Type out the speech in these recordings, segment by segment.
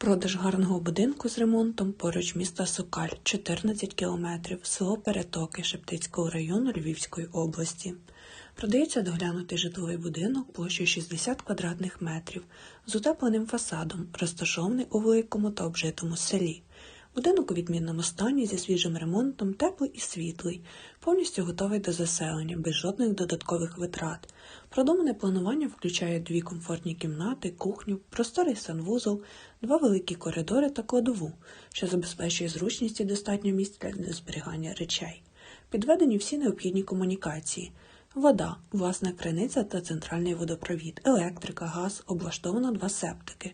Продаж гарного будинку з ремонтом поруч міста Сокаль, 14 кілометрів, село Перетоки Шептицького району Львівської області. Продається доглянутий житловий будинок площею 60 квадратних метрів з утепленим фасадом, розташований у великому та обжитому селі. Будинок у відмінному стані зі свіжим ремонтом, теплий і світлий, повністю готовий до заселення, без жодних додаткових витрат. Продумане планування включає дві комфортні кімнати, кухню, просторий санвузол, два великі коридори та кладову, що забезпечує зручність і достатньо місця для зберігання речей. Підведені всі необхідні комунікації. Вода, власна криниця та центральний водопровід, електрика, газ, облаштовано два септики.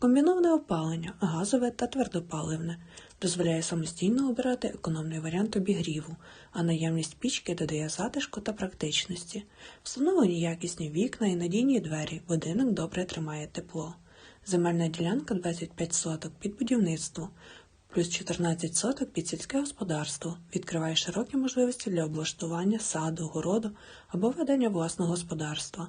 Комбіноване опалення, газове та твердопаливне, дозволяє самостійно обирати економний варіант обігріву, а наявність пічки додає затишку та практичності. Встановлені якісні вікна і надійні двері, будинок добре тримає тепло. Земельна ділянка 25 соток під будівництво, плюс 14 соток під сільське господарство, відкриває широкі можливості для облаштування саду, городу або ведення власного господарства.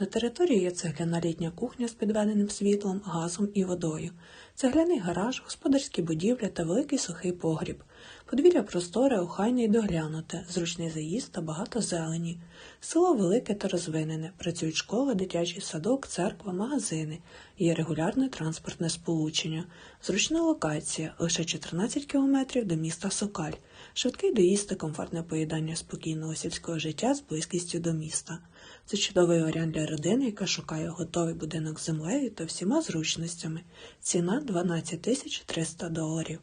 На території є цегляна літня кухня з підведеним світлом, газом і водою, цегляний гараж, господарські будівлі та великий сухий погріб. Подвір'я просторе, охайне і доглянуте, зручний заїзд та багато зелені. Село велике та розвинене, працюють школа, дитячий садок, церква, магазини. Є регулярне транспортне сполучення. Зручна локація, лише 14 кілометрів до міста Сокаль. Швидкий доїзд та комфортне поїдання спокійного сільського життя з близькістю до міста. Це чудовий варіант для родини, яка шукає готовий будинок з землею та всіма зручностями. Ціна 12 тисяч 300 доларів.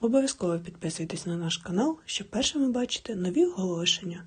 Обов'язково підписуйтесь на наш канал, щоб першими бачити нові оголошення.